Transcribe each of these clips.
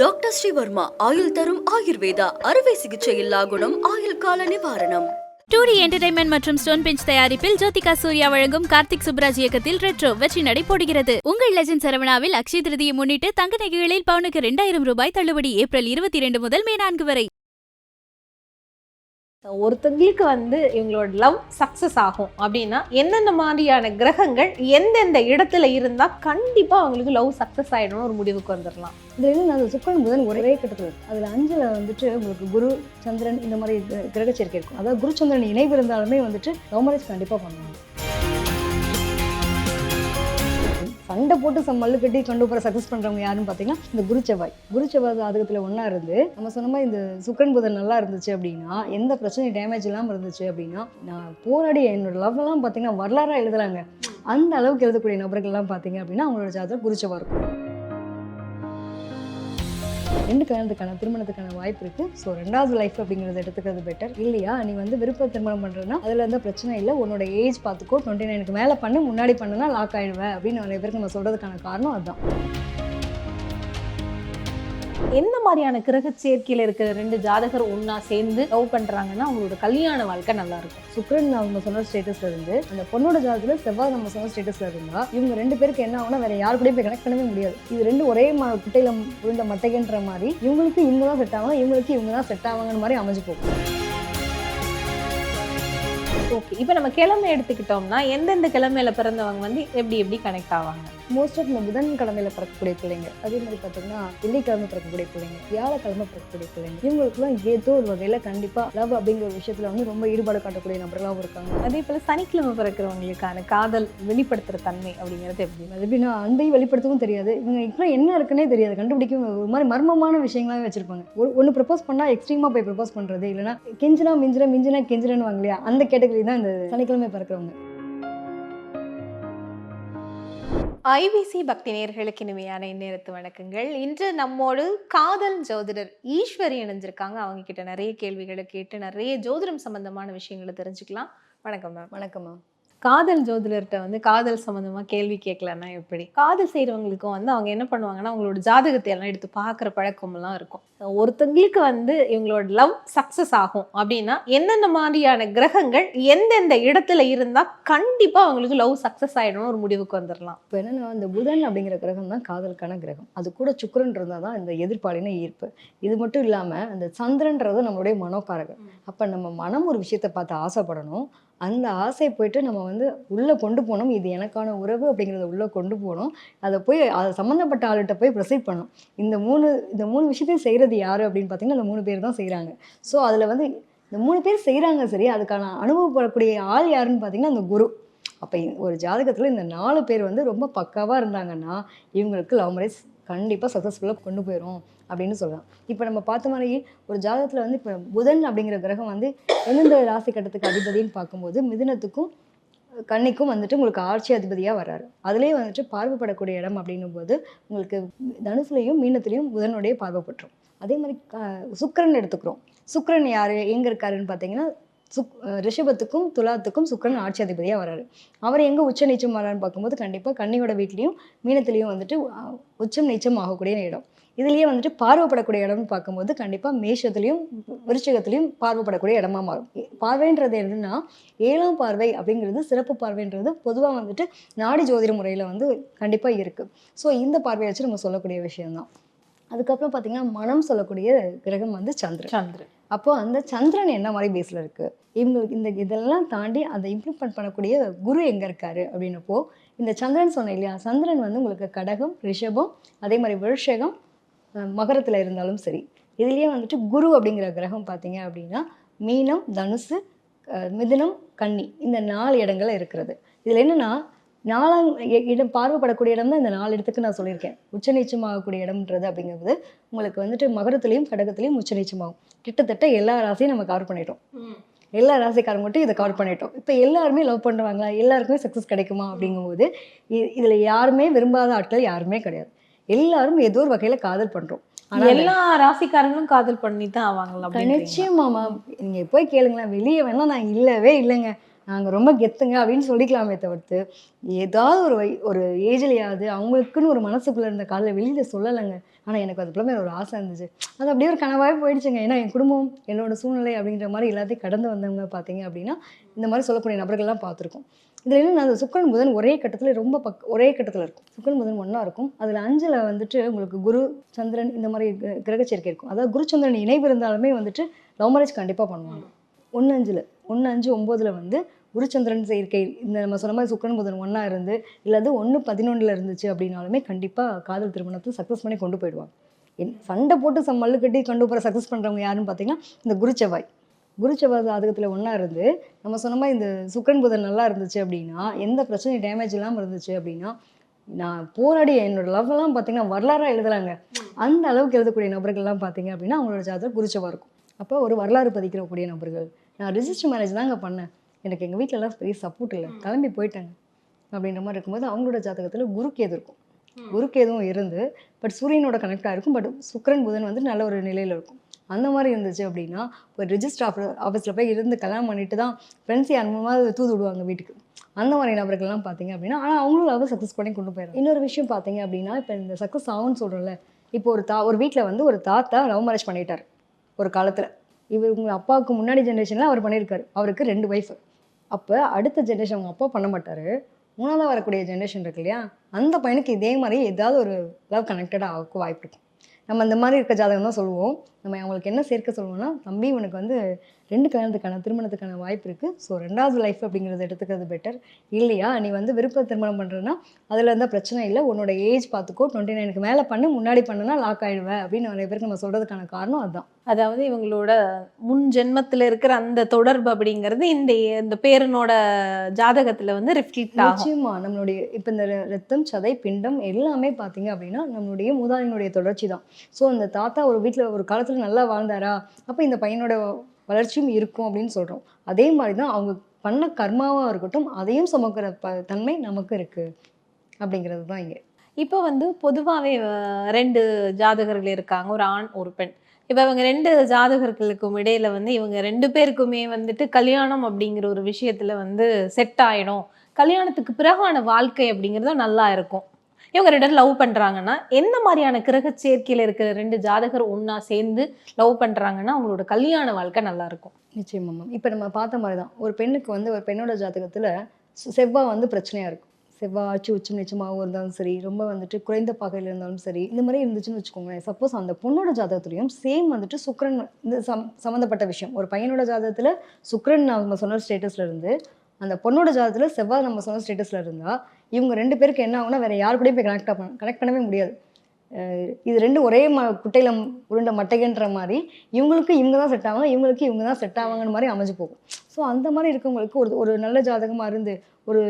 Doctor Sreevarma ஆயுள் தரும் ஆயுர்வேதா அறுவை சிகிச்சையில்லா குணம் ஆயுள் கால நிவாரணம். டூடி என்டர்டைன்மெண்ட் மற்றும் ஸ்டோன் பெஞ்ச் தயாரிப்பில் ஜோதிகா சூர்யா வழங்கும் கார்த்திக் சுப்ராஜ் இயக்கத்தில் ரெட்ரோ வெற்றி நடை போடுகிறது உங்கள் லெஜன் சரவணாவில் அக்ஷய திருதியை முன்னிட்டு தங்க நகைகளில் பவுனுக்கு இரண்டாயிரம் ரூபாய் தள்ளுபடி ஏப்ரல் இருபத்தி இரண்டு முதல் மே நான்கு வரை. ஒருத்தங்களுக்கு வந்து இவங்களோட லவ் சக்ஸஸ் ஆகும் அப்படின்னா எந்தெந்த மாதிரியான கிரகங்கள் எந்தெந்த இடத்துல இருந்தால் கண்டிப்பாக அவங்களுக்கு லவ் சக்ஸஸ் ஆகிடும்னு ஒரு முடிவுக்கு வந்துடலாம் இதில் இருந்து அந்த சுக்கரன் புதன் ஒரே கட்டத்தில் இருக்கு. அதில் அஞ்சில் வந்துட்டு உங்களுக்கு குரு சந்திரன் இந்த மாதிரி கிர- கிரக சேர்க்கை இருக்கும். அதாவது குரு சந்திரன் இணைவு இருந்தாலுமே வந்துட்டு லவ் மேரேஜ் கண்டிப்பாக பண்ணுவாங்க. சண்டை போட்டு சம் மல்லு கட்டி கொண்டு போகிற சக்ஸஸ் பண்ணுறவங்க யாருன்னு பார்த்தீங்கன்னா இந்த குரு செவ்வாய். குரு செவ்வாய் ஜாதகத்தில் ஒன்றா இருந்து நம்ம சொன்ன மாதிரி இந்த சுக்கரன் புதன் நல்லா இருந்துச்சு அப்படின்னா எந்த பிரச்சனையும் டேமேஜ் இல்லாமல் இருந்துச்சு அப்படின்னா நான் போராடி என்னோட லவ்லாம் பார்த்தீங்கன்னா வரலாறாக எழுதுறாங்க அந்த அளவுக்கு எழுதக்கூடிய நபர்கள்லாம் பார்த்தீங்க அப்படின்னா அவங்களோட ஜாதகம் குரு செவ்வாய் இருக்கும். ரெண்டு கல்யாணத்துக்கான திருமணத்துக்கான வாய்ப்பு இருக்கு. ஸோ ரெண்டாவது லைஃப் அப்படிங்கிறத எடுத்துக்கிறது பெட்டர் இல்லையா? நீ வந்து விருப்ப திருமணம் பண்றதுன்னா அதுல இருந்தால் பிரச்சனை இல்லை. உன்னோட ஏஜ் பார்த்துக்கோ. டுவெண்ட்டி நைனுக்கு மேலே பண்ணு முன்னாடி பண்ணுனா லாக் ஆயிடுவேன் அப்படின்னு நிறைய பேருக்கு நம்ம சொல்றதுக்கான காரணம் அதுதான். எந்த மாதிரியான கிரக சேர்க்கையில இருக்கிற ரெண்டு ஜாதகர் ஒண்ணா சேர்ந்து லவ் பண்றாங்கன்னா அவங்களோட கல்யாண வாழ்க்கை நல்லா இருக்கும். சுக்ரன் நம்ம சொன்ன ஸ்டேட்டஸ்ல இருந்து அந்த பொண்ணோட ஜாதத்துல செவ்வாய் நம்ம சொன்ன ஸ்டேட்டஸ்ல இருந்தா இவங்க ரெண்டு பேருக்கு என்ன ஆகும்னா வேற யாரு கூடயும் போய் கனெக்ட் பண்ணவே முடியாது. இது ரெண்டு ஒரே ம குட்டையில விழுந்த மட்டைகன்ற மாதிரி இவங்களுக்கு இவங்க தான் செட் ஆவாங்க இவங்களுக்கு இவங்க தான் செட் ஆவாங்கன்ற மாதிரி அமைஞ்சு போகும். ஓகே இப்போ நம்ம கிழமை எடுத்துக்கிட்டோம்னா எந்தெந்த கிழமையில பிறந்தவங்க வந்து எப்படி எப்படி கனெக்ட் ஆவாங்க? மோஸ்ட் ஆஃப் இந்த புதன்கிழமையில பிறக்கக்கூடிய பிள்ளைங்க. அதே மாதிரி பார்த்தீங்கன்னா வெள்ளிக்கிழமை பிறக்கக்கூடிய பிள்ளைங்க வியாழக்கிழமை பிறக்கக்கூடிய பிள்ளைங்க இவங்களுக்குலாம் ஏதோ ஒரு வகையில கண்டிப்பா லவ் அப்படிங்கிற ஒரு விஷயத்துல வந்து ரொம்ப ஈடுபாடு காட்டக்கூடிய நபர்களாகவும் இருக்காங்க. அதே போல சனிக்கிழமை பிறக்கிறவங்களுக்கான காதல் வெளிப்படுத்துற தன்மை அப்படிங்கிறது எப்படி? அது எப்படின்னா அன்பை வெளிப்படுத்தவும் தெரியாது. இவங்க இப்போ என்ன இருக்குன்னே தெரியாது. கண்டுபிடிக்கவும் ஒரு மாதிரி மர்மமான விஷயங்களாவே வச்சிருப்பாங்க. ஒரு ஒன்று ப்ரப்போஸ் பண்ணா எக்ஸ்ட்ரீமா போய் ப்ரப்போஸ் பண்றது இல்லைன்னா கெஞ்சினா மிஞ்சினா மிஞ்சினா கெஞ்சினு வாங்க இல்லையா? அந்த கேட்டகரி தான் இந்த சனிக்கிழமை பிறக்கிறவங்க. ஐபிசி பக்தி நேர்களுக்கு இனிமையான இந்நேரத்து வணக்கங்கள். இன்று நம்மோடு காதல் ஜோதிடர் ஈஸ்வரி இணைஞ்சிருக்காங்க. அவங்க கிட்ட நிறைய கேள்விகளை கேட்டு நிறைய ஜோதிடம் சம்பந்தமான விஷயங்களை தெரிஞ்சுக்கலாம். வணக்கம் மேம். வணக்கம்மா காதல் ஜோதிடர்கிட்ட வந்து காதல் சம்பந்தமா கேள்வி கேட்கலன்னா எப்படி? காதல் செய்றவங்களுக்கும் வந்து அவங்க என்ன பண்ணுவாங்கன்னா அவங்களோட ஜாதகத்தை எல்லாம் எடுத்து பார்க்குற பழக்கமெல்லாம் இருக்கும். ஒருத்தங்களுக்கு வந்து இவங்களோட லவ் சக்ஸஸ் ஆகும் அப்படின்னா எந்தெந்த மாதிரியான கிரகங்கள் எந்தெந்த இடத்துல இருந்தா கண்டிப்பா அவங்களுக்கு லவ் சக்ஸஸ் ஆயிடும்னு ஒரு முடிவுக்கு வந்துடலாம் இப்போ என்னன்னா இந்த புதன் அப்படிங்கிற கிரகம் தான் காதலுக்கான கிரகம். அது கூட சுக்கிரன் இருந்தால் தான் இந்த எதிர்ப்பாளின ஈர்ப்பு. இது மட்டும் இல்லாமல் அந்த சந்திரன்றது நம்மளுடைய மனோகாரகன். அப்போ நம்ம மனம் ஒரு விஷயத்தை பார்த்து ஆசைப்படணும். அந்த ஆசை போயிட்டு நம்ம வந்து உள்ளே கொண்டு போகணும். இது எனக்கான உறவு அப்படிங்கிறத உள்ளே கொண்டு போகணும். அதை போய் அதை சம்மந்தப்பட்ட ஆளுகிட்ட போய் ப்ரொசீட் பண்ணணும். இந்த மூணு இந்த மூணு விஷயத்தையும் செய்கிறது யார் அப்படின்னு பார்த்தீங்கன்னா அந்த மூணு பேர் தான் செய்கிறாங்க ஸோ அதில் வந்து இந்த மூணு பேர் செய்கிறாங்க சரி அதுக்கான அனுபவப்படக்கூடிய ஆள் யாருன்னு பார்த்தீங்கன்னா அந்த குரு. அப்போ ஒரு ஜாதகத்தில் இந்த நாலு பேர் வந்து ரொம்ப பக்காவாக இருந்தாங்கன்னா இவங்களுக்கு லவ் மேரேஜ் கண்டிப்பாக சக்ஸஸ்ஃபுல்லாக கொண்டு போயிடும் அப்படின்னு சொல்லலாம் இப்போ நம்ம பார்த்த மாதிரி ஒரு ஜாதகத்தில் வந்து இப்போ புதன் அப்படிங்கிற கிரகம் வந்து எந்தெந்த ராசி கட்டத்துக்கு அதிபதின்னு பார்க்கும்போது மிதுனத்துக்கும் கன்னிக்கும் வந்துட்டு உங்களுக்கு ஆட்சி அதிபதியாக வர்றாரு. அதுலேயே வந்துட்டு பார்வைப்படக்கூடிய இடம் அப்படின்னும் போது உங்களுக்கு தனுசுலையும் மீனத்துலேயும் புதனுடைய பார்வைப்பட்டுரும் அதே மாதிரி க- சுக்கிரன் எடுத்துக்கிறோம். சுக்கிரன் யார்? எங்கே இருக்காருன்னு பார்த்தீங்கன்னா சுக் ரிஷபத்துக்கும் துலாத்துக்கும் சுக்கிரன் ஆட்சி அதிபதியாக வராரு அவர் எங்கே உச்ச நீச்சம் வரான்னு பார்க்கும்போது கண்டிப்பாக கன்னியோட வீட்லேயும் மீனத்துலேயும் வந்துட்டு உச்சம் நீச்சம் ஆகக்கூடிய இடம். இதுலேயே வந்துட்டு பார்வைப்படக்கூடிய இடம்னு பார்க்கும்போது கண்டிப்பாக மேஷத்துலேயும் விருச்சகத்துலேயும் பார்வைப்படக்கூடிய இடமா மாறும். பார்வைன்றது என்னன்னா ஏழாம் பார்வை அப்படிங்கிறது சிறப்பு பார்வைன்றது பொதுவாக வந்துட்டு நாடி ஜோதிட முறையில் வந்து கண்டிப்பாக இருக்குது ஸோ இந்த பார்வையை வச்சு நம்ம சொல்லக்கூடிய விஷயம்தான். அதுக்கப்புறம் பார்த்தீங்கன்னா மனம் சொல்லக்கூடிய கிரகம் வந்து சந்திரன். சந்திரன். அப்போ அந்த சந்திரன் என்ன மாதிரி பேஸில் இருக்குது இவங்களுக்கு இந்த இதெல்லாம் தாண்டி அதை இம்ப்ளிமெண்ட் பண்ணக்கூடிய குரு எங்கே இருக்காரு அப்படின்னப்போ இந்த சந்திரன் சொன்னேன் இல்லையா? சந்திரன் வந்து உங்களுக்கு கடகம் ரிஷபம் அதே மாதிரி விருஷகம் மகரத்தில் இருந்தாலும் சரி. இதுலேயே வந்துட்டு குரு அப்படிங்கிற கிரகம் பார்த்தீங்க அப்படின்னா மீனம் தனுசு மிதுனம் கன்னி இந்த நாலு இடங்கள்ல இருக்கிறது. இதில் என்னன்னா நாலாம் இடம் பார்வைப்படக்கூடிய இடம் தான் இந்த நாலு இடத்துக்கு நான் சொல்லியிருக்கேன். உச்சநீச்சமாகக்கூடிய இடம்ன்றது அப்படிங்கிறது உங்களுக்கு வந்துட்டு மகரத்துலேயும் கடகத்துலேயும் உச்சநீச்சமாகும் கிட்டத்தட்ட எல்லா ராசியும் நம்ம கவர் பண்ணிட்டோம். எல்லா ராசிக்காரங்க மட்டும் இதை கவர் பண்ணிட்டோம். இப்போ எல்லாருமே லவ் பண்ணுவாங்களா எல்லாருக்குமே சக்ஸஸ் கிடைக்குமா அப்படிங்கும்போது இதுல யாருமே விரும்பாத ஆட்கள் யாருமே கிடையாது. எல்லாரும் ஏதோ ஒரு வகையில காதல் பண்றோம். ஆனா எல்லா ராசிக்காரங்களும் காதல் பண்ணி தான் ஆவாங்களா? நிச்சயமாமா நீங்க போய் கேளுங்களேன். வெளியே வேணா நான் இல்லவே இல்லைங்க. நாங்கள் ரொம்ப கெத்துங்க அப்படின்னு சொல்லிக்கலாமே தவிர்த்து ஏதாவது ஒரு வை ஒரு ஏஜ்லையாவது அவங்களுக்குன்னு ஒரு மனசுக்குள்ளே இருந்த காலையில் வெளியில் சொல்லலைங்க. ஆனால் எனக்கு அதுக்குள்ள மேலே ஒரு ஆசை இருந்துச்சு. அது அப்படியே ஒரு கனவாகவே போயிடுச்சுங்க. ஏன்னா என் குடும்பம் என்னோட சூழ்நிலை அப்படின்ற மாதிரி எல்லாத்தையும் கடந்து வந்தவங்க பார்த்தீங்க அப்படின்னா இந்த மாதிரி சொல்லக்கூடிய நபர்கள்லாம் பார்த்துருக்கோம். இதில் என்ன அந்த சுக்கரன் புதன் ஒரே கட்டத்தில் ரொம்ப பக் ஒரே கட்டத்தில் இருக்கும். சுக்கரன் புதன் ஒன்றா இருக்கும். அதில் அஞ்சில் வந்துட்டு உங்களுக்கு குரு சந்திரன் இந்த மாதிரி கிரகச்சேர்க்கை இருக்கும். அதாவது குரு சந்திரன் இணைவு இருந்தாலுமே வந்துட்டு லவ் மேரேஜ் கண்டிப்பாக பண்ணுவாங்க. ஒன்று அஞ்சில். ஒன்று அஞ்சு ஒம்போதில் வந்து குருச்சந்திரன் சேர்க்கை இந்த நம்ம சொன்ன மாதிரி சுக்கரன் புதன் ஒன்றா இருந்து இல்லாது ஒன்று பதினொன்றில் இருந்துச்சு அப்படின்னாலுமே கண்டிப்பாக காதல் திருமணத்தை சக்ஸஸ் பண்ணி கொண்டு போயிடுவாங்க. என் சண்டை போட்டு சம் மல்லு கட்டி கொண்டு போகிற சக்ஸஸ் பண்ணுறவங்க யாருன்னு பார்த்தீங்கன்னா இந்த குருச்செவ்வாய். குருச்செவ்வாய் ஜாதகத்தில் ஒன்றா இருந்து நம்ம சொன்ன மாதிரி இந்த சுக்கரன் புதன் நல்லா இருந்துச்சு அப்படின்னா எந்த பிரச்சனையும் டேமேஜ் இல்லாமல் இருந்துச்சு அப்படின்னா நான் போராடி என்னோட லவ்லாம் பார்த்தீங்கன்னா வரலாறாக எழுதலாங்க. அந்த அளவுக்கு எழுதக்கூடிய நபர்கள்லாம் பார்த்தீங்க அப்படின்னா அவங்களோட ஜாதகம் குருச்செவ்வாய் இருக்கும். அப்போ ஒரு வரலாறு பதிக்கிறக்கூடிய நபர்கள் நான் ரிஜிஸ்டர் மேரேஜ் தாங்க பண்ணேன். எனக்கு எங்கள் வீட்டிலலாம் பெரிய சப்போர்ட் இல்லை. கிளம்பி போயிட்டாங்க. அப்படின்ற மாதிரி இருக்கும்போது அவங்களோட ஜாதகத்தில் குருக்கேது இருக்கும்? குருக்கேதுவும் இருந்து பட் சூரியனோட கனெக்டாக இருக்கும் பட் சுக்கிரன் புதன் வந்து நல்ல ஒரு நிலையில் இருக்கும். அந்த மாதிரி இருந்துச்சு அப்படின்னா ஒரு ரிஜிஸ்டர் ஆஃபீஸ் ஆஃபீஸில் போய் இருந்து கல்யாணம் பண்ணிட்டு தான் ஃப்ரெண்ட்ஸ் அனுபவமாக தூது விடுவாங்க வீட்டுக்கு. அந்த மாதிரி நபர்கள்லாம் பார்த்தீங்க அப்படின்னா ஆனால் அவங்களும் லவ் சக்ஸஸ் பண்ணி கொண்டு போயிடும் இன்னொரு விஷயம் பார்த்தீங்க அப்படின்னா இப்போ இந்த சக்ஸஸ் ஆகும்னு சொல்கிறோம்ல இப்போ ஒரு தா ஒரு வீட்டில் வந்து ஒரு தாத்தா லவ் மேரேஜ் பண்ணிட்டார். ஒரு காலத்தில். இவர் உங்கள் அப்பாவுக்கு முன்னாடி ஜென்ரேஷனில் அவர் பண்ணியிருக்காரு அவருக்கு ரெண்டு ஒய்ஃப் அப்போ அடுத்த ஜென்ரேஷன் அவங்க அப்பா பண்ண மாட்டார். மூணாவதாக வரக்கூடிய ஜென்ரேஷன் இருக்கு இல்லையா? அந்த பையனுக்கு இதே மாதிரி ஏதாவது ஒரு லவ் கனெக்டடாக ஆக வாய்ப்பு இருக்கும். நம்ம இந்த மாதிரி இருக்க ஜாதகம் தான் சொல்லுவோம். நம்ம அவங்களுக்கு என்ன சேர்க்க சொல்லுவோம்னா தம்பி உனக்கு வந்து ரெண்டு கல்யாணத்துக்கான திருமணத்துக்கான வாய்ப்பு இருக்குது ஸோ ரெண்டாவது லைஃப் அப்படிங்கிறத எடுத்துக்கிறது பெட்டர் இல்லையா? நீ வந்து விருப்ப திருமணம் பண்ணுறேன்னா அதில் இருந்தால் பிரச்சனை இல்லை. உன்னோட ஏஜ் பார்த்துக்கோ டுவெண்ட்டி நைனுக்கு மேலே பண்ணு முன்னாடி பண்ணுனா லாக் ஆயிடுவேன் அப்படின்னு நிறைய பேருக்கு நம்ம சொல்கிறதுக்கான காரணம் அதுதான் அதாவது இவங்களோட முன் ஜென்மத்துல இருக்கிற அந்த தொடர்பு அப்படிங்கிறது இந்த இந்த பேரனோட ஜாதகத்துல வந்து ரிஃப்ளெக்ட் ஆகும். நிச்சயமா. நம்மளுடைய இப்போ இந்த ரத்தம் சதை பிண்டம் எல்லாமே பார்த்தீங்க அப்படின்னா நம்மளுடைய மூதாதையினுடைய தொடர்ச்சி தான் ஸோ அந்த தாத்தா ஒரு வீட்டில் ஒரு காலத்தில் நல்லா வாழ்ந்தாரா? அப்போ இந்த பையனோட வளர்ச்சியும் இருக்கும் அப்படின்னு சொல்கிறோம் அதே மாதிரி தான் அவங்க பண்ண கர்மாவாக இருக்கட்டும் அதையும் சுமக்கிற ப தன்மை நமக்கு இருக்குது அப்படிங்கிறது தான் இங்கே. இப்போ வந்து பொதுவாகவே ரெண்டு ஜாதகர்கள் இருக்காங்க. ஒரு ஆண் ஒரு பெண். இப்போ இவங்க ரெண்டு ஜாதகர்களுக்கும் இடையில வந்து இவங்க ரெண்டு பேருக்குமே வந்துட்டு கல்யாணம் அப்படிங்கிற ஒரு விஷயத்துல வந்து செட் ஆயிடும். கல்யாணத்துக்கு பிறகான வாழ்க்கை அப்படிங்கிறது நல்லா இருக்கும். இவங்க ரெண்டு பேரும் லவ் பண்ணுறாங்கன்னா எந்த மாதிரியான கிரக சேர்க்கையில் இருக்கிற ரெண்டு ஜாதகர் ஒன்றா சேர்ந்து லவ் பண்ணுறாங்கன்னா அவங்களோட கல்யாண வாழ்க்கை நல்லாயிருக்கும். நிச்சயமா மேம் இப்போ நம்ம பார்த்த மாதிரி தான் ஒரு பெண்ணுக்கு வந்து ஒரு பெண்ணோட ஜாதகத்தில் செவ்வாய் வந்து பிரச்சனையாக இருக்கும். செவ்வாய் ஆச்சு உச்சம் நிச்சயமாகவும் இருந்தாலும் சரி ரொம்ப வந்துட்டு குறைந்த பகையில் இருந்தாலும் சரி இந்த மாதிரி இருந்துச்சுன்னு வச்சுக்கோங்களேன். சப்போஸ் அந்த பொண்ணோட ஜாதகத்துலையும் சேம் வந்துட்டு சுக்ரன் இந்த சம் சம்மந்தப்பட்ட விஷயம். ஒரு பையனோட ஜாதகத்தில் சுக்ரன் நம்ம சொன்ன ஸ்டேட்டஸில் இருந்து அந்த பொண்ணோட ஜாதத்தில் செவ்வாய் நம்ம சொன்ன ஸ்டேட்டஸில் இருந்தால் இவங்க ரெண்டு பேருக்கு என்ன ஆகும்னா வேறு யார் கூடயும் போய் கனெக்ட் பண்ண கனெக்ட் பண்ணவே முடியாது. இது ரெண்டும் ஒரே ம குட்டையில் உருண்ட மட்டைகன்ற மாதிரி இவங்களுக்கு இவங்க தான் செட் ஆவாங்க இவங்களுக்கு இவங்க தான் செட் ஆவாங்கன்னு மாதிரி அமைஞ்சு போகும். ஸோ அந்த மாதிரி இருக்கவங்களுக்கு ஒரு ஒரு நல்ல ஜாதகமாக இருந்து ஒரு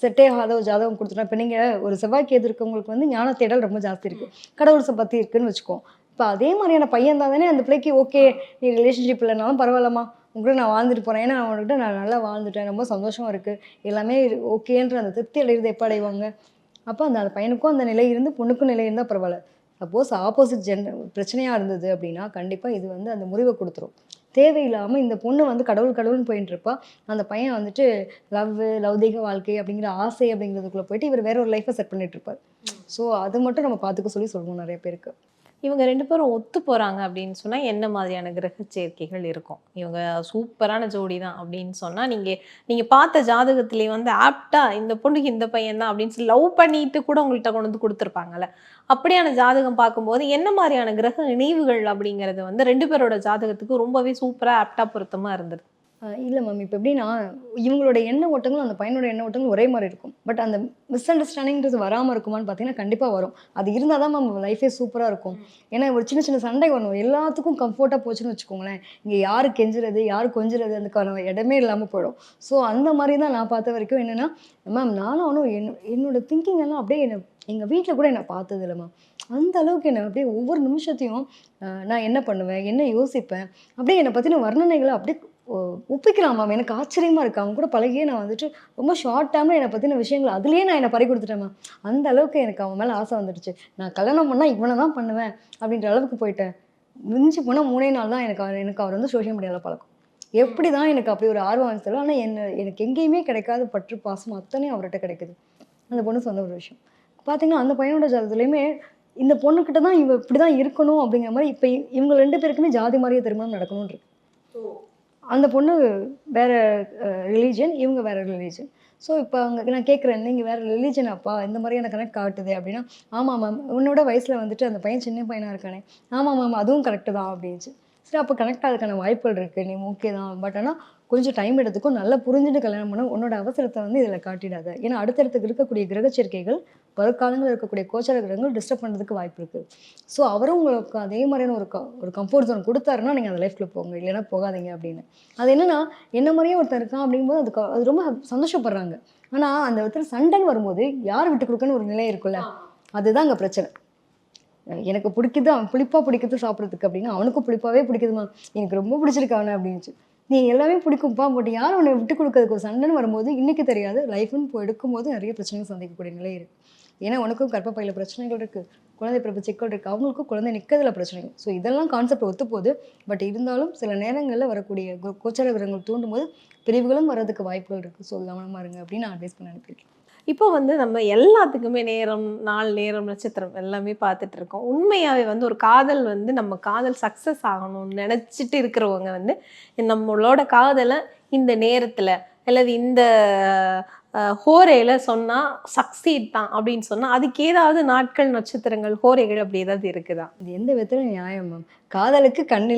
செட்டே ஆகாத ஒரு ஜாதகம் கொடுத்துட்டோம் இப்போ நீங்கள் ஒரு செவ்வாய் கேது இருக்கவங்களுக்கு வந்து ஞான தேடல் ரொம்ப ஜாஸ்தி இருக்குது கடவுள் பற்றி இருக்குன்னு வச்சுக்கோ இப்போ அதே மாதிரியான பையன் தான் தானே அந்த பிள்ளைக்கு ஓகே நீ ரிலேஷன்ஷிப் இல்லைனாலும் பரவாயில்லம்மா. உங்கள்கிட்ட நான் வாழ்ந்துட்டு போகிறேன் ஏன்னா அவன்கிட்ட நான் நல்லா வாழ்ந்துட்டேன். ரொம்ப சந்தோஷமாக இருக்குது எல்லாமே ஓகேன்ற அந்த திருப்தி அடைகிறது எப்போ அடைவாங்க? அப்போ அந்த அந்த பையனுக்கும் அந்த நிலை இருந்து பொண்ணுக்கும் நிலை இருந்தால் பரவாயில்ல. சப்போஸ் ஆப்போசிட் ஜென் பிரச்சனையாக இருந்தது அப்படின்னா கண்டிப்பாக இது வந்து அந்த முறிவை கொடுத்துரும். தேவையில்லாமல் இந்த பொண்ணு வந்து கடவுள் கடவுள்னு போயிட்டு இருப்பா. அந்த பையன் வந்துட்டு லவ் லௌதீக வாழ்க்கை அப்படிங்கிற ஆசை அப்படிங்கிறதுக்குள்ளே போயிட்டு இவர் வேற ஒரு லைஃப்பை செட் பண்ணிட்டு இருப்பார். ஸோ அது மட்டும் நம்ம பார்த்துக்க சொல்லி சொல்லுவோம் நிறைய பேருக்கு. இவங்க ரெண்டு பேரும் ஒத்து போகிறாங்க அப்படின்னு சொன்னால் என்ன மாதிரியான கிரக சேர்க்கைகள் இருக்கும்? இவங்க சூப்பரான ஜோடி தான் அப்படின்னு சொன்னால் நீங்கள் நீங்கள் பார்த்த ஜாதகத்திலே வந்து ஆப்டா இந்த பொண்ணுக்கு இந்த பையன் தான் அப்படின்னு சொல்லி லவ் பண்ணிட்டு கூட உங்கள்கிட்ட கொண்டு வந்து கொடுத்துருப்பாங்கல்ல. அப்படியான ஜாதகம் பார்க்கும்போது என்ன மாதிரியான கிரக இணைவுகள் அப்படிங்கிறது வந்து ரெண்டு பேரோட ஜாதகத்துக்கு ரொம்பவே சூப்பராக ஆப்டா பொருத்தமாக இருந்தது. இல்லை மேம் இப்போ எப்படின்னா இவங்களோட எண்ண ஓட்டங்களும் அந்த பையனோட எண்ண ஓட்டங்களும் ஒரே மாதிரி இருக்கும். பட் அந்த மிஸ் அண்டர்ஸ்டாண்டிங்கிறது வராமல் இருக்குமான்னு பார்த்தீங்கன்னா கண்டிப்பாக வரும். அது இருந்தால் தான் மேம் லைஃபே சூப்பராக இருக்கும். ஏன்னா ஒரு சின்ன சின்ன சண்டை வரும் எல்லாத்துக்கும் கம்ஃபர்ட்டாக போச்சுன்னு வச்சுக்கோங்களேன். இங்கே யார் கெஞ்சுறது யார் கொஞ்சுறது அதுக்கான இடமே இல்லாமல் போயிடும். ஸோ அந்த மாதிரி தான் நான் பார்த்த வரைக்கும் என்னென்னா மேம் நானும் அவனும் என் என்னோட திங்கிங் எல்லாம் அப்படியே என்னை எங்கள் வீட்டில் கூட என்னை பார்த்தது இல்லை மேம் அந்த அளவுக்கு என்னை அப்படியே ஒவ்வொரு நிமிஷத்தையும் நான் என்ன பண்ணுவேன் என்ன யோசிப்பேன் அப்படியே என்னை பற்றின வர்ணனைகளை அப்படியே ஒப்பிக்கலாம் மேம் எனக்கு ஆச்சரியமாக இருக்கு. அவங்க கூட பழகியே நான் வந்துட்டு ரொம்ப ஷார்ட் டைமில் என்னை பற்றின விஷயங்கள் அதுலேயே நான் என்னை பறி கொடுத்துட்டேன் மேம் அந்த அளவுக்கு எனக்கு அவன் மேலே ஆசை வந்துடுச்சு. நான் கல்யாணம் பண்ணால் இவனை தான் பண்ணுவேன் அப்படின்ற அளவுக்கு போயிட்டேன். மிஞ்சி போனால் மூணே நாள் தான் எனக்கு அவர் எனக்கு அவர் வந்து சோஷியல் மீடியாவில் பழக்கம். எப்படி தான் எனக்கு அப்படி ஒரு ஆர்வம் வந்து ஆனால் என்ன எனக்கு எங்கேயுமே கிடைக்காத பற்று பாசம் அத்தனையும் அவர்கிட்ட கிடைக்குது. அந்த பொண்ணு சொன்ன ஒரு விஷயம். பார்த்தீங்கன்னா அந்த பையனோட ஜாதத்துலேயுமே இந்த பொண்ணுக்கிட்ட தான் இவ இப்படி தான் இருக்கணும் அப்படிங்கிற மாதிரி இப்போ இவங்க ரெண்டு பேருக்குமே ஜாதி மாதிரியே திருமணம் நடக்கணும்னு இருக்கு. அந்த பொண்ணு வேற ரிலீஜன் இவங்க வேறு ரிலீஜன் ஸோ இப்போ அவங்க நான் கேட்குறேன் நீங்கள் வேறு ரிலீஜன் அப்பா இந்த மாதிரி எனக்கு கனெக்ட் காட்டுது அப்படின்னா ஆமாம் மேம் உன்னோட வயசில் வந்துட்டு அந்த பையன் சின்ன பையனாக இருக்கானே. ஆமாம் மேம் அதுவும் கரெக்டு தான் அப்படின்ச்சு சரி அப்போ கனெக்ட் ஆகிறதுக்கான வாய்ப்புகள் இருக்குது நீ ஓகே தான். பட் ஆனால் கொஞ்சம் டைம் எடுத்துக்கும் நல்லா புரிஞ்சுட்டு கல்யாணம் பண்ண. உன்னோட அவசரத்தை வந்து இதில் காட்டிடாத. ஏன்னா அடுத்தடுத்துக்கு இருக்கக்கூடிய கிரகச்சேர்க்கைகள் சேர்க்கைகள் இருக்கக்கூடிய கோச்சார கிரகங்கள் டிஸ்டர்ப் பண்ணுறதுக்கு வாய்ப்பு இருக்குது ஸோ அவரும் உங்களுக்கு அதே மாதிரியான ஒரு க ஒரு கம்ஃபர்ட் ஜோன் கொடுத்தாருன்னா நீங்கள் அந்த லைஃப்பில் போங்க. இல்லைன்னா போகாதீங்க அப்படின்னு. அது என்னென்னா என்ன மாதிரியே ஒருத்தர் இருக்கான் அப்படிங்கும்போது அது அது ரொம்ப சந்தோஷப்படுறாங்க. ஆனால் அந்த ஒருத்தர் சண்டைன்னு வரும்போது யார் விட்டு கொடுக்கன்னு ஒரு நிலை இருக்குல்ல? அதுதான் அங்கே பிரச்சனை. எனக்கு பிடிக்குது அவன் புளிப்பாக பிடிக்குது சாப்பிட்றதுக்கு அப்படின்னா அவனுக்கும் புளிப்பாகவே பிடிக்குதுமா? எனக்கு ரொம்ப பிடிச்சிருக்கு அவனை அப்படின்னுச்சு நீ எல்லாமே பிடிக்கும்ப்பா பட் யார் உன்னை விட்டு கொடுக்கறதுக்கு ஒரு சண்டைன்னு வரும்போது இன்றைக்கி தெரியாது. லைஃப்னு போய் எடுக்கும்போது நிறைய பிரச்சனைகள் சந்திக்கக்கூடிய நிலை இருக்குது ஏன்னா உனக்கும் கர்ப்பப்பையில் பிரச்சனைகள் இருக்குது குழந்தை பிறப்பு சிக்கல் இருக்குது அவங்களுக்கும் குழந்தை நிற்கிறதுல பிரச்சனைகள். ஸோ இதெல்லாம் கான்செப்ட் ஒத்து போகுது பட் இருந்தாலும் சில நேரங்களில் வரக்கூடிய கோச்சார கிரகங்கள் தூண்டும் போது பிரிவுகளும் வர்றதுக்கு வாய்ப்புகள் இருக்குது ஸோ கவனமாக இருங்க அப்படின்னு நான் அட்வைஸ் பண்ண அனுப்பியிருக்கேன் இப்போ வந்து நம்ம எல்லாத்துக்குமே நேரம் நாள் நேரம் நட்சத்திரம் எல்லாமே பார்த்துட்டு இருக்கோம். உண்மையாகவே வந்து ஒரு காதல் வந்து நம்ம காதல் சக்ஸஸ் ஆகணும்னு நினச்சிட்டு இருக்கிறவங்க வந்து நம்மளோட காதலை இந்த நேரத்தில் அல்லது இந்த ஹோரையில் சொன்னால் சக்சீட் தான் அப்படின்னு சொன்னால் அதுக்கு ஏதாவது நாட்கள் நட்சத்திரங்கள் ஹோரைகள் அப்படி ஏதாவது இருக்குதா? இது எந்த விதத்திலும் நியாயம் மேம். காதலுக்கு கண்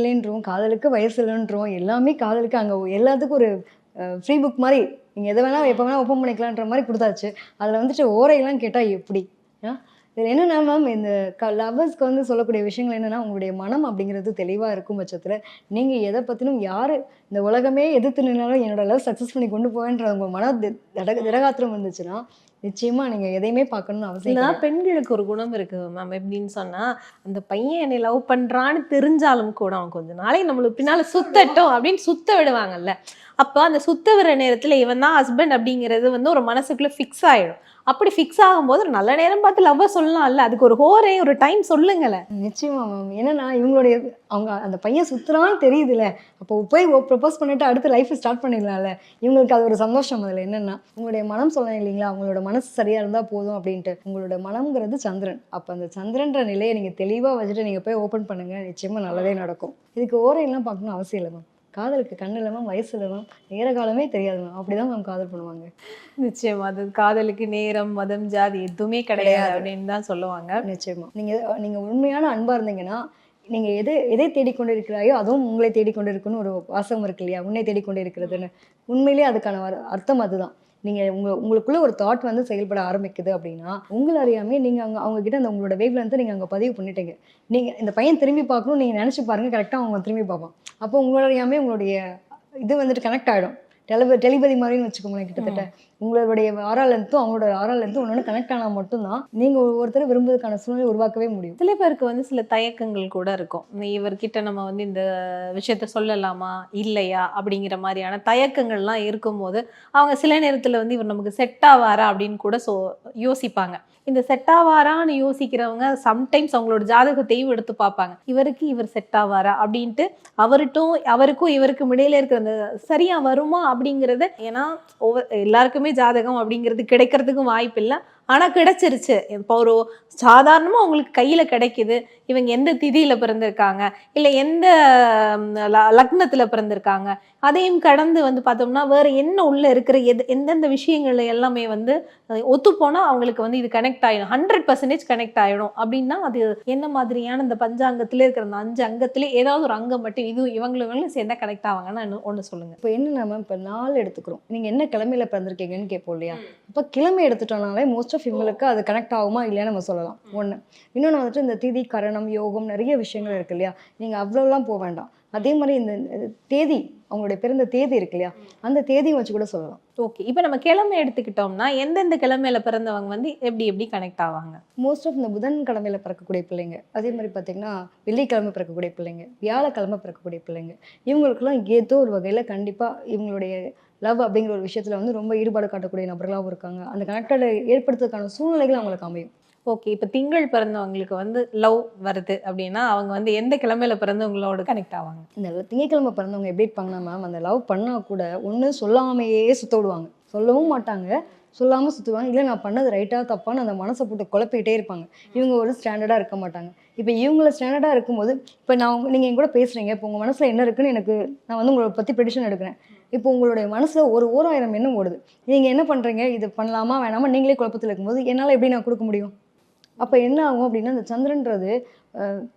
காதலுக்கு வயசு இல்லைன்றோம் எல்லாமே காதலுக்கு அங்கே எல்லாத்துக்கும் ஒரு ஃப்ரீ புக் மாதிரி நீங்கள் எதை வேணால் எப்போ வேணால் ஓப்பன் பண்ணிக்கலான்ற மாதிரி கொடுத்தாச்சு. அதில் வந்துட்டு ஓரையெல்லாம் கேட்டால் எப்படி? ஆ? இதில் என்னென்னா மேம் இந்த க லவ்வர்ஸ்க்கு வந்து சொல்லக்கூடிய விஷயங்கள் என்னென்னா உங்களுடைய மனம் அப்படிங்கிறது தெளிவாக இருக்கும் பட்சத்தில் நீங்கள் எதை பற்றினும் யார் இந்த உலகமே எதிர்த்து நின்னாலும் என்னோட லவ் சக்ஸஸ் பண்ணி கொண்டு போவேன்ற உங்கள் மன திட திடகாத்திரம் வந்துச்சுன்னா நிச்சயமாக நீங்கள் எதையுமே பார்க்கணும்னு அவசியம் கிடையாது. பெண்களுக்கு ஒரு குணம் இருக்கு மேம் எப்படின்னு சொன்னா அந்த பையன் என்னை லவ் பண்றான்னு தெரிஞ்சாலும் கூட அவன் கொஞ்ச நாளைக்கு நம்மளுக்கு பின்னால சுத்தட்டும் அப்படின்னு சுத்த விடுவாங்கல்ல அப்போ அந்த சுத்த விடுற நேரத்துல இவன் தான் ஹஸ்பண்ட் அப்படிங்கிறது வந்து ஒரு மனசுக்குள்ள ஃபிக்ஸ் ஆயிடும் அப்படி ஃபிக்ஸ் ஆகும்போது ஒரு நல்ல நேரம் பார்த்து லவ் சொல்லலாம்ல. அதுக்கு ஒரு ஹோரே ஒரு டைம் சொல்லுங்களேன். நிச்சயமா மேம் என்னன்னா இவங்களுடைய அவங்க அந்த பையன் சுத்துறான்னு தெரியுதுல. அப்போ போய் ப்ரப்போஸ் பண்ணிட்டு அடுத்து லைஃப் ஸ்டார்ட் பண்ணிடலாம்ல. இவங்களுக்கு அது ஒரு சந்தோஷம் அதில் என்னன்னா உங்களுடைய மனம் சொன்னேன் இல்லைங்களா? அவங்களோட மனசு சரியா இருந்தா போதும் அப்படின்ட்டு. உங்களோட மனம்ங்கிறது சந்திரன். அப்போ அந்த சந்திரன்ற நிலையை நீங்க தெளிவா வச்சுட்டு நீங்க போய் ஓப்பன் பண்ணுங்க. நிச்சயமா நல்லதே நடக்கும். இதுக்கு ஓரையெல்லாம் பார்க்கணும் அவசியம் இல்லை மேம் காதலுக்கு கண் வயசு இல்லை மேம் நேர காலமே தெரியாது மேம் அப்படிதான் மேம் காதல் பண்ணுவாங்க. நிச்சயமா அது காதலுக்கு நேரம் மதம் ஜாதி எதுவுமே கிடையாது அப்படின்னு தான் சொல்லுவாங்க. நிச்சயமா. நீங்க நீங்க உண்மையான அன்பா இருந்தீங்கன்னா நீங்க எதை எதை தேடிக்கொண்டு இருக்கிறாயோ அதுவும் உங்களை தேடிக்கொண்டு இருக்குன்னு ஒரு வாசகம் இருக்கு இல்லையா? உன்னை தேடிக்கொண்டு இருக்கிறதுன்னு உண்மையிலேயே அதுக்கான வர- அர்த்தம் அதுதான். நீங்கள் உங்கள் உங்களுக்குள்ள ஒரு தாட் வந்து செயல்பட ஆரம்பிக்குது அப்படின்னா உங்களை அறியாமே நீங்கள் அங்கே அவங்க கிட்ட அந்த உங்களோட வேவ்ல இருந்து நீங்கள் அங்கே பதிவு பண்ணிட்டீங்க. நீங்கள் இந்த பையன் திரும்பி பார்க்கணும் நீங்கள் நினச்சி பாருங்க கரெக்டாக அவங்க திரும்பி பார்ப்பான். அப்போ உங்களோட அறியாமே உங்களுடைய இது வந்துட்டு கனெக்ட் ஆகிடும் டெலிவ டெலிபதி மாதிரின்னு வச்சுக்கோங்களேன் கிட்டத்தட்ட. உங்களுடைய லென்த்தும் அவங்களோட ஆறா லென்த்தும் ஒன்று கனெக்ட் ஆனால் மட்டும்தான் நீங்கள் ஒருத்தர் விரும்புவதற்கான சூழ்நிலை உருவாக்கவே முடியும். சில பேருக்கு வந்து சில தயக்கங்கள் கூட இருக்கும். இவர்கிட்ட நம்ம வந்து இந்த விஷயத்த சொல்லலாமா? இல்லையா? அப்படிங்கிற மாதிரியான தயக்கங்கள்லாம் இருக்கும்போது அவங்க சில நேரத்தில் வந்து இவர் நமக்கு செட் ஆவாரா அப்படின்னு கூட சோ யோசிப்பாங்க. இந்த செட் ஆவாரான்னு யோசிக்கிறவங்க சம்டைம்ஸ் அவங்களோட ஜாதகத்தையும் எடுத்து பார்ப்பாங்க. இவருக்கு இவர் செட் ஆவாரா அப்படின்ட்டு அவர்கிட்டும் அவருக்கும் இவருக்கும் இடையில இருக்கிற அந்த சரியா வருமா அப்படிங்கிறத ஏன்னா ஒவ்வொரு எல்லாருக்குமே ஜாதகம் அப்படிங்கிறது கிடைக்கிறதுக்கும் வாய்ப்பு இல்லை ஆனா கிடைச்சிருச்சு. இப்போ ஒரு சாதாரணமா உங்களுக்கு கையில கிடைக்குது. இவங்க எந்த திதியில பிறந்திருக்காங்க? இல்ல எந்த ல- லக்னத்துல பிறந்திருக்காங்க? அதையும் கடந்து வந்து பார்த்தோம்னா வேற என்ன உள்ள இருக்கிற எது எந்தெந்த விஷயங்கள் எல்லாமே வந்து ஒத்து போனா அவங்களுக்கு வந்து இது கனெக்ட் ஆயிடும். ஹண்ட்ரட் பர்சன்டேஜ் கனெக்ட் ஆயிடும். அப்படின்னா அது என்ன மாதிரியான இந்த பஞ்சாங்கத்துல இருக்கிற அந்த அஞ்சு அங்கத்துல ஏதாவது ஒரு அங்கம் மட்டும் இது இவங்களும் இவங்களும் சேர்ந்தா கனெக்ட் ஆவாங்கன்னா இன்னும் ஒண்ணு சொல்லுங்க. இப்போ என்னன்னா மேம் இப்போ நாள் எடுத்துக்கிறோம். நீங்கள் என்ன கிழமையில பிறந்திருக்கீங்கன்னு கேட்போம் இல்லையா? இப்போ கிழமை எடுத்துட்டோம்னாலே மோஸ்ட் ஆஃப் இவங்களுக்கு அது கனெக்ட் ஆகுமா இல்லையா நம்ம சொல்லலாம். ஒன்று இன்னொன்று வந்துட்டு இந்த திதி கரணம் யோகம் நிறைய விஷயங்கள் இருக்கு இல்லையா? நீங்கள் அவ்வளோலாம் போக வேண்டாம். அதே மாதிரி இந்த தேதி அவங்களுடைய பிறந்த தேதி இருக்கு இல்லையா? அந்த தேதியும் வச்சு கூட சொல்லலாம். ஓகே இப்போ நம்ம கிழமை எடுத்துக்கிட்டோம்னா எந்தெந்த கிழமையில பிறந்தவங்க வந்து எப்படி எப்படி கனெக்ட் ஆவாங்க? மோஸ்ட் ஆஃப் இந்த புதன் கிழமையில பிறக்கக்கூடிய பிள்ளைங்க அதே மாதிரி பார்த்தீங்கன்னா வெள்ளிக்கிழமை பிறக்கக்கூடிய பிள்ளைங்க வியாழக்கிழமை பிறக்கக்கூடிய பிள்ளைங்க இவங்களுக்குலாம் ஏதோ ஒரு வகையில் கண்டிப்பாக இவங்களுடைய லவ் அப்படிங்கிற ஒரு விஷயத்துல வந்து ரொம்ப ஈடுபாடு காட்டக்கூடிய நபர்களாகவும் இருக்காங்க. அந்த கனெக்டடை ஏற்படுத்துறதுக்கான சூழ்நிலைகள் அவங்களுக்கு அமையும். ஓகே இப்போ திங்கள் பிறந்தவங்களுக்கு வந்து லவ் வருது அப்படின்னா அவங்க வந்து எந்த கிழமையில பிறந்தவங்களோட கனெக்ட் ஆவாங்க? இந்த திங்கக்கிழமை பிறந்தவங்க எப்படி இருப்பாங்கன்னா மேம் அந்த லவ் பண்ணால் கூட ஒன்று சொல்லாமையே சுத்த விடுவாங்க சொல்லவும் மாட்டாங்க சொல்லாமல் சுற்றுவாங்க இல்லை நான் பண்ணது ரைட்டாக தப்பான்னு அந்த மனசை போட்டு குழப்பிக்கிட்டே இருப்பாங்க. இவங்க ஒரு ஸ்டாண்டர்டாக இருக்க மாட்டாங்க. இப்போ இவங்கள ஸ்டாண்டர்டாக இருக்கும்போது இப்போ நான் உங்க நீங்கள் என் கூட பேசுகிறீங்க இப்போ உங்கள் மனசில் என்ன இருக்குன்னு எனக்கு நான் வந்து உங்களை பற்றி பெடிஷன் எடுக்கிறேன். இப்போ உங்களுடைய மனசில் ஒரு ஓராயிரம் எண்ணம் ஓடுது. நீங்கள் என்ன பண்ணுறீங்க இது பண்ணலாமா வேணாமா? நீங்களே குழப்பத்தில் இருக்கும்போது என்னால் எப்படி நான் கொடுக்க முடியும்? அப்போ என்ன ஆகும் அப்படின்னா இந்த சந்திரன்றது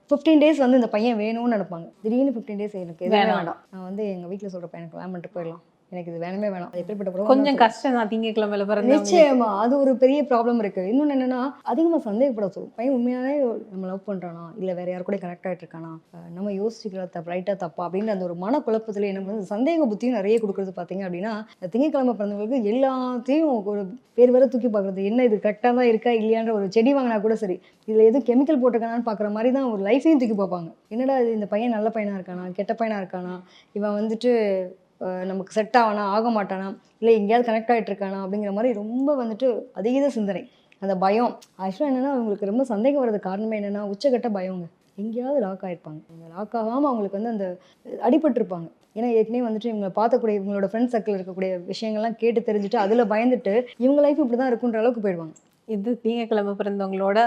ஃபிஃப்டீன் டேஸ் வந்து இந்த பையன் வேணும்னு நினைப்பாங்க. திடீர்னு ஃபிஃப்டீன் டேஸ் எனக்கு எதுவுமே. வேண்டாம் நான் வந்து எங்கள் வீட்டில் சொல்கிறப்ப எனக்கு பண்ணிட்டு போயிடலாம். எனக்கு இது வேணுமே. வேணாம் எப்படிப்பட்ட கொஞ்சம் கஷ்டம் தான் திங்கக்கிழமையில பிறந்தவங்க நிச்சயமா. அது ஒரு பெரிய ப்ராப்ளம் இருக்கு. இன்னொன்று என்னன்னா அதிகமாக சந்தேகப்பட சொல்லும் பையன் உண்மையாவே நம்ம லவ் பண்றானா? இல்லை வேற யார் கூட கனெக்ட் ஆகிட்டு இருக்கானா? நம்ம யோசிக்கிறத தப்பு ரைட்டா தப்பா? அப்படின்னு அந்த ஒரு மனக்குழப்பத்துல என்ன பண்ணுது சந்தேக புத்தியும் நிறைய கொடுக்குறது பார்த்தீங்க அப்படின்னா திங்கக்கிழமை பிறந்தவங்களுக்கு எல்லாத்தையும் ஒரு பேர் வேற தூக்கி பார்க்குறது. என்ன இது கரெக்டாக தான் இருக்கா இல்லையான்ற ஒரு செடி வாங்கினா கூட சரி. இதில் எதுவும் கெமிக்கல் போட்டிருக்கானான்னு பார்க்குற மாதிரி தான் ஒரு லைஃபையும் தூக்கி பார்ப்பாங்க. என்னடா இது இந்த பையன் நல்ல பையனா இருக்கானா கெட்ட பையனா இருக்கானா? இவன் வந்துட்டு நமக்கு செட் ஆகணும் ஆக மாட்டானா இல்லை எங்கேயாவது கனெக்ட் ஆகிட்டு இருக்கானா அப்படிங்கிற மாதிரி ரொம்ப வந்துட்டு அதீத சிந்தனை. அந்த பயம். ஆக்சுவலாக என்னென்னா அவங்களுக்கு ரொம்ப சந்தேகம் வர்றது காரணமே என்னென்னா உச்சக்கட்ட பயங்க எங்கேயாவது லாக் ஆகிருப்பாங்க அவங்க லாக் ஆகாமல் அவங்களுக்கு வந்து அந்த அடிபட்டிருப்பாங்க. ஏன்னா ஏற்கனவே வந்துட்டு இவங்க பார்க்கக்கூடிய இவங்களோட ஃப்ரெண்ட்ஸ் சர்க்கிள் இருக்கக்கூடிய விஷயங்கள்லாம் கேட்டு தெரிஞ்சுட்டு அதில் பயந்துட்டு இவங்க லைஃப் இப்படி தான் இருக்குன்ற அளவுக்கு போயிடுவாங்க. இது திங்கக்கிழமை பிறந்தவங்களோட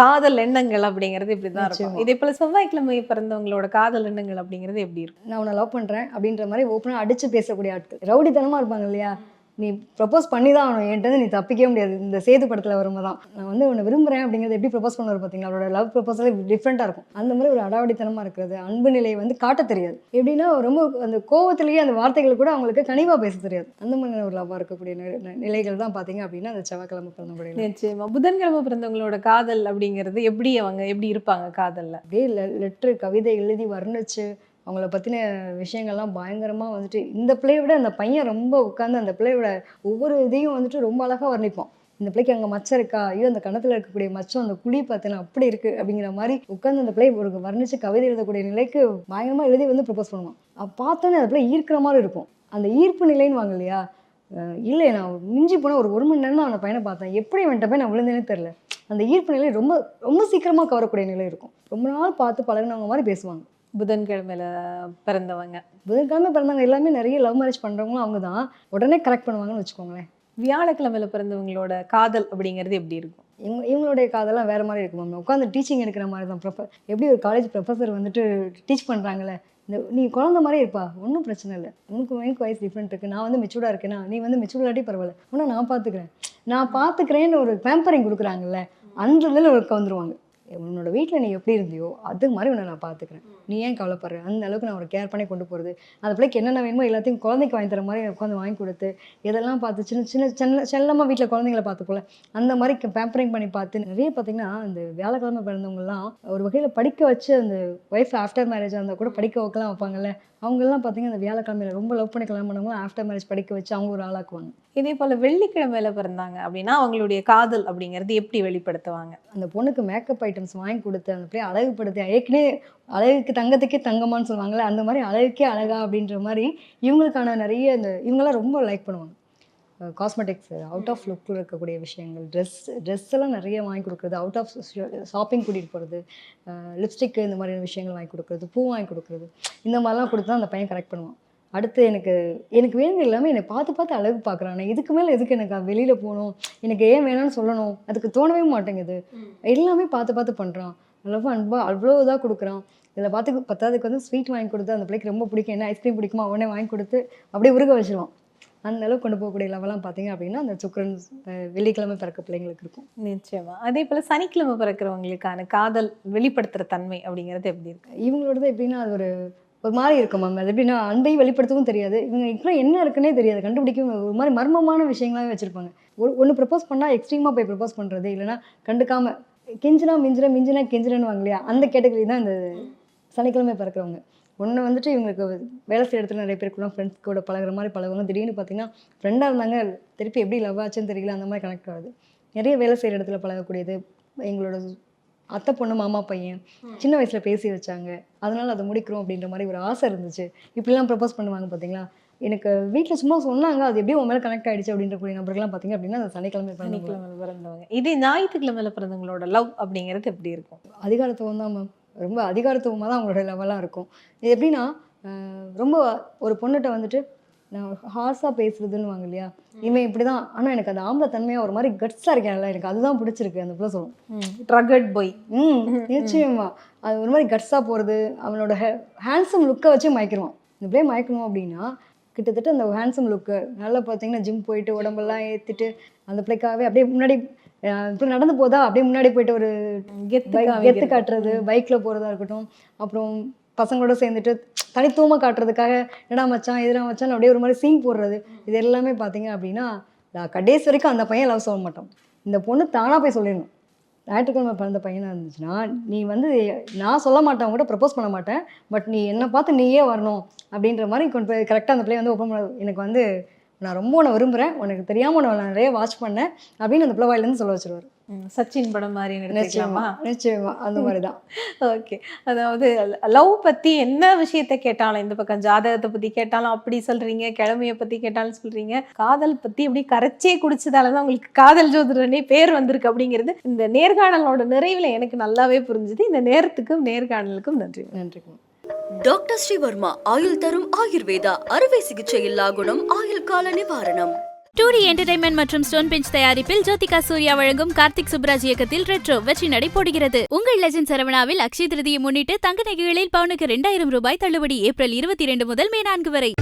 காதல் எண்ணங்கள் அப்படிங்கிறது இப்படிதான் இருக்கும். நிச்சயமா. இதே போல செவ்வாய்க்கிழமை பிறந்தவங்களோட காதல் எண்ணங்கள் அப்படிங்கிறது எப்படி இருக்கும்? நான் உன்னை லவ் பண்ணுறேன் அப்படின்ற மாதிரி ஓப்பனாக அடித்து பேசக்கூடிய ஆட்கள். ரவுடித்தனமாக இருப்பாங்க இல்லையா? நீ ப்ரப்போஸ் பண்ணி தான் ஆகணும். என்கிட்ட நீ தப்பிக்கவே முடியாது. இந்த சேது படத்தில் வரும்போது தான் நான் வந்து உன்னை விரும்புகிறேன் அப்படிங்கிறது எப்படி ப்ரப்போஸ் பண்ணுவார் பார்த்தீங்களா அவரோட லவ் ப்ரப்போஸலே டிஃப்ரெண்ட்டாக இருக்கும். அந்த மாதிரி ஒரு அடாவடித்தனமாக இருக்கிறது அன்பு நிலையை வந்து காட்ட தெரியாது. எப்படின்னா ரொம்ப அந்த கோவத்திலேயே அந்த வார்த்தைகள் கூட அவங்களுக்கு கனிவாக பேச தெரியாது. அந்த மாதிரி ஒரு லவ்வாக இருக்கக்கூடிய நிலைகள் தான் பார்த்தீங்க அப்படின்னா அந்த செவ்வாய்க்கிழமை பிறந்தவங்களுடைய நிச்சயமா. புதன்கிழமை பிறந்தவங்களோட காதல் அப்படிங்கிறது எப்படி அவங்க எப்படி இருப்பாங்க காதல்ல? அப்படியே லெட்ரு கவிதை எழுதி வர்ணிச்சு அவங்கள பற்றின விஷயங்கள்லாம் பயங்கரமாக வந்துட்டு இந்த பிள்ளையை விட அந்த பையன் ரொம்ப உட்காந்து அந்த பிள்ளையோட ஒவ்வொரு இதையும் வந்துட்டு ரொம்ப அழகாக வர்ணிப்பான். இந்த பிள்ளைக்கு அங்கே மச்சம் இருக்கா? ஐயோ அந்த கணத்தில் இருக்கக்கூடிய மச்சம் அந்த குழி பார்த்தேன்னா அப்படி இருக்குது அப்படிங்கிற மாதிரி உட்காந்து அந்த பிள்ளை ஒரு வர்ணித்து கவிதை எழுதக்கூடிய நிலைக்கு பயங்கரமாக எழுதி வந்து ப்ரப்போஸ் பண்ணுவான். பார்த்தோன்னே அந்த பிள்ளை ஈர்க்கிற மாதிரி இருக்கும். அந்த ஈர்ப்பு நிலைன்னு வாங்க இல்லையா? இல்லை நான் மிஞ்சி போனால் ஒரு ஒரு மணி நேரம் தான் அவனை பையனை பார்த்தேன். எப்படி அவன்கிட்ட போய் நான் விழுந்தேனே தெரில அந்த ஈர்ப்பு நிலை ரொம்ப ரொம்ப சீக்கிரமாக கவரக்கூடிய நிலை இருக்கும். ரொம்ப நாள் பார்த்து பழகுனவங்க மாதிரி பேசுவாங்க. புதன்கிழமையில பிறந்தவங்க. புதன்கிழமை பிறந்தவங்க எல்லாமே நிறைய லவ் மேரேஜ் பண்ணுறவங்களும் அவங்க தான். உடனே கரெக்ட் பண்ணுவாங்கன்னு வச்சுக்கோங்களேன். வியாழக்கிழமையில பிறந்தவங்களோட காதல் அப்படிங்கிறது எப்படி இருக்கும்? இவங்க இவங்களுடைய காதெல்லாம் வேறு மாதிரி இருக்கும் மேம். உட்காந்து டீச்சிங் எடுக்கிற மாதிரி தான். ப்ரொஃப எப்படி ஒரு காலேஜ் ப்ரொஃபஸர் வந்துட்டு டீச் பண்ணுறாங்களே இந்த நீ குழந்த மாதிரி இருப்பா. ஒன்றும் பிரச்சனை இல்லை. உனக்கு எனக்கு வயசு டிஃப்ரெண்ட் இருக்குது நான் வந்து மெச்சூர்டாக இருக்கேனா? நீ வந்து மெச்சூர் இல்லாட்டி பரவாயில்ல. உன்னை நான் பார்த்துக்கிறேன் நான் பார்த்துக்கிறேன்னு ஒரு பேம்பரிங் கொடுக்குறாங்கல்ல. அந்த இதில் வந்துருவாங்க உன்னோட வீட்டில் நீ எப்படி இருந்தியோ அது மாதிரி உன்னை நான் பார்த்துக்கிறேன் நீ ஏன் கவலைப்படுற? அந்த அளவுக்கு நான் ஒரு கேர் பண்ணி கொண்டு போகிறது அந்த பிள்ளைக்கு என்னென்ன வேணுமோ எல்லாத்தையும் குழந்தைக்கு வாங்கி தர மாதிரி உட்காந்து வாங்கி கொடுத்து எதெல்லாம் பார்த்து சின்ன சின்ன செல்ல செல்லமாக வீட்டில் குழந்தைங்கள பார்த்துக்கோல. அந்த மாதிரி பேம்பரிங் பண்ணி பார்த்து நிறைய பார்த்தீங்கன்னா இந்த வியாழக்கிழமை பிறந்தவங்கலாம் ஒரு வகையில் படிக்க வச்சு அந்த ஒய்ஃப் ஆஃப்டர் மேரேஜ் இருந்தால் கூட படிக்க வைக்கலாம் வைப்பாங்கல்ல. அவங்கெல்லாம் பார்த்தீங்கன்னா அந்த வியாழக்கிழமையில ரொம்ப லவ் பண்ணி கல்யாணம் பண்ணவங்க ஆஃப்டர் மேரேஜ் படிக்க வச்சு அவங்க ஒரு ஆளாக்குவாங்க. இதே போல வெள்ளிக்கிழமையில பிறந்தாங்க அப்படின்னா அவங்களுடைய காதல் அப்படிங்கிறது எப்படி வெளிப்படுத்துவாங்க? அந்த பொண்ணுக்கு மேக்கப் ஐட்டம்ஸ் வாங்கி கொடுத்து அந்த பிள்ளைய அழகுபடுத்தி ஏற்கனவே அழகுக்கு தங்கத்துக்கே தங்கமான்னு சொல்லுவாங்கல்ல அந்த மாதிரி அழகுக்கே அழகா அப்படின்ற மாதிரி இவங்களுக்கான நிறைய இந்த இவங்கெல்லாம் ரொம்ப லைக் பண்ணுவாங்க. காஸ்மெட்டிக்ஸ் அவுட் ஆஃப் லுக்கில் இருக்கக்கூடிய விஷயங்கள் ட்ரெஸ் ட்ரெஸ் எல்லாம் நிறைய வாங்கி கொடுக்குறது அவுட் ஆஃப் ஷாப்பிங் கூட்டிகிட்டு போகிறது லிப்ஸ்டிக்கு இந்த மாதிரியான விஷயங்கள் வாங்கி கொடுக்குறது பூ வாங்கி கொடுக்குறது இந்த மாதிரிலாம் கொடுத்து தான் அந்த பையன் கரெக்ட் பண்ணுவான். அடுத்து எனக்கு எனக்கு வேணுங்க எல்லாமே என்னை பார்த்து பார்த்து அழகு பார்க்குறானே. இதுக்கு மேலே எதுக்கு எனக்கு வெளியில் போகணும்? எனக்கு ஏன் வேணாம்னு சொல்லணும்? அதுக்கு தோணவே மாட்டேங்குது. எல்லாமே பார்த்து பார்த்து பண்ணுறான் அளவு அன்பா அவ்வளோ இதாக கொடுக்குறான். இதில் பார்த்து பத்தாவதுக்கு வந்து ஸ்வீட் வாங்கி கொடுத்து அந்த பிள்ளைக்கு ரொம்ப பிடிக்கும். என்ன ஐஸ்கிரீம் பிடிக்குமா? உடனே வாங்கி கொடுத்து அப்படியே உருக வச்சிருவான். அந்த அளவுக்கு கொண்டு போகக்கூடிய லெவலாம் பார்த்தீங்க அப்படின்னா அந்த சுக்கரன் வெள்ளிக்கிழமை பிறக்க பிள்ளைங்களுக்கு இருக்கும். நிச்சயமா. அதே போல சனிக்கிழமை பிறக்கிறவங்களுக்கான காதல் வெளிப்படுத்துற தன்மை அப்படிங்கிறது எப்படி இருக்கு? இவங்களோடது எப்படின்னா அது ஒரு ஒரு மாதிரி இருக்கும் மேம் அது எப்படின்னா அன்பை வெளிப்படுத்தவும் தெரியாது. இவங்க இப்பெல்லாம் என்ன இருக்குன்னே தெரியாது. கண்டுபிடிக்கவும் ஒரு மாதிரி மர்மமான விஷயங்களாவே வச்சுருப்பாங்க. ஒரு ஒன்று ப்ரப்போஸ் பண்ணால் எக்ஸ்ட்ரீமாக போய் ப்ரப்போஸ் பண்ணுறது இல்லைன்னா கண்டுக்காம கெஞ்சினா மிஞ்சினா மிஞ்சினா கெஞ்சினு வாங்க இல்லையா? அந்த கேட்டகரி தான் இந்த சனிக்கிழமை பிறக்கிறவங்க. ஒன்று வந்துட்டு இவங்களுக்கு வேலை செய்கிற இடத்துல நிறைய பேர் கூட ஃப்ரெண்ட்ஸ் கூட பழகுற மாதிரி பழகுவாங்க. திடீர்னு பார்த்தீங்கன்னா ஃப்ரெண்டாக இருந்தாங்க திருப்பி எப்படி லவ் ஆச்சுன்னு தெரியல அந்த மாதிரி கனெக்ட் ஆகுது. நிறைய வேலை செய்கிற இடத்துல பழகக்கூடியது எங்களோட அத்தை பொண்ணு மாமா பையன் சின்ன வயசில் பேசி வச்சாங்க. அதனால அதை முடிக்கிறோம் அப்படின்ற மாதிரி ஒரு ஆசை இருந்துச்சு. இப்படிலாம் ப்ரப்போஸ் பண்ணுவாங்க பார்த்தீங்களா எனக்கு வீட்டில் சும்மா சொன்னாங்க அது எப்படி உன் மேலே கனெக்ட் ஆயிடுச்சு அப்படின்ற கூடிய நபர்கள்லாம் பார்த்தீங்க அப்படின்னா அந்த சனிக்கிழமை. சனிக்கிழமை பிறந்தவங்க. இதே ஞாயிற்றுக்கிழமையில பிறந்தவங்களோட லவ் அப்படிங்கிறது எப்படி இருக்கும்? அதிகாரத்துவம் தான் மேம் ரொம்ப அதிகாரத்துவமாக தான் அவங்களோட லெவலாக இருக்கும். இது எப்படின்னா ரொம்ப ஒரு பொண்ணுகிட்ட வந்துட்டு நான் ஹார்ஸாக பேசுறதுன்னு இல்லையா? இவன் இப்படி தான் ஆனால் எனக்கு அந்த ஆம்பளை தன்மையாக ஒரு மாதிரி கட்ஸாக இருக்கேன்ல எனக்கு அதுதான் பிடிச்சிருக்கு. அந்த பிள்ளை சொல்லும். ட்ரகட் பாய் ம் நிச்சயமா. அது ஒரு மாதிரி கட்ஸாக போகிறது அவனோட ஹேண்ட்ஸம் லுக்கை வச்சு மயக்கிடுவான். இந்த பிள்ளைய மயக்கணும் அப்படின்னா கிட்டத்தட்ட அந்த ஹேண்ட்ஸம் லுக்கு நல்லா பார்த்தீங்கன்னா ஜிம் போயிட்டு உடம்பெல்லாம் ஏற்றிட்டு அந்த பிள்ளைக்காகவே அப்படியே முன்னாடி அஹ் இப்படி நடந்து போதா அப்படியே முன்னாடி போயிட்டு ஒரு. கெத்து காட்டுறது பைக்கில் போகிறதா இருக்கட்டும். அப்புறம் பசங்களோட சேர்ந்துட்டு தனித்துவமாக காட்டுறதுக்காக என்னடா மச்சான் எதிரா மச்சான் அப்படியே ஒரு மாதிரி சீன் போடுறது. இது எல்லாமே பார்த்தீங்க அப்படின்னா நான் கடைசி வரைக்கும் அந்த பையன் லவ் சொல்ல மாட்டோம் இந்த பொண்ணு தானாக போய் சொல்லிடணும். ஞாயிற்றுக்கிழமை பிறந்த பையனாக இருந்துச்சுன்னா நீ வந்து நான் சொல்ல மாட்டேன் கூட ப்ரப்போஸ் பண்ண மாட்டேன் பட் நீ என்னை பார்த்து நீயே வரணும் அப்படின்ற மாதிரி கொண்டு போய் கரெக்டாக அந்த பிள்ளைய வந்து ஓப்பன் பண்ண எனக்கு வந்து நான் ரொம்ப உன்னை விரும்புகிறேன் உனக்கு தெரியாமல் உன்னை நான் நிறைய வாட்ச் பண்ணேன் அப்படின்னு அந்த பிள்ளை வாயிலேருந்து சொல்ல வச்சிருவாரு. சச்சின் படம் மாதிரி நிச்சயமா நிச்சயமா. அந்த மாதிரி தான் ஓகே. அதாவது லவ் பத்தி என்ன விஷயத்த கேட்டாலும் இந்த பக்கம் ஜாதகத்தை பத்தி கேட்டாலும் அப்படி சொல்றீங்க கிழமைய பத்தி கேட்டாலும் சொல்றீங்க. காதல் பத்தி அப்படி கரைச்சே குடிச்சதாலதான் உங்களுக்கு காதல் ஜோதிடனே பேர் வந்திருக்கு அப்படிங்கிறது இந்த நேர்காணலோட நிறைவுல எனக்கு நல்லாவே புரிஞ்சுது. இந்த நேரத்துக்கும் நேர்காணலுக்கும் நன்றி. நன்றிங்க. டாக்டர் ஸ்ரீவர்மா ஆயுள் தரும் ஆயுர்வேதா அறுவை சிகிச்சை இல்லா குணம் ஆயுள் கால நிவாரணம். டூடி என்டர்டைன்மெண்ட் மற்றும் ஸ்டோன் பெஞ்ச் தயாரிப்பில் ஜோதிகா சூர்யா வழங்கும் கார்த்திக் சுப்ராஜ் இயக்கத்தில் ரெட்ரோ வெற்றி நடை போடுகிறது உங்கள் லெஜன் சரவணாவில் அக்ஷய திருதியை முன்னிட்டு தங்க நகைகளில் பவுனுக்கு இரண்டாயிரம் ரூபாய் தள்ளுபடி ஏப்ரல் இருபத்தி இரண்டு முதல் மே நான்கு வரை.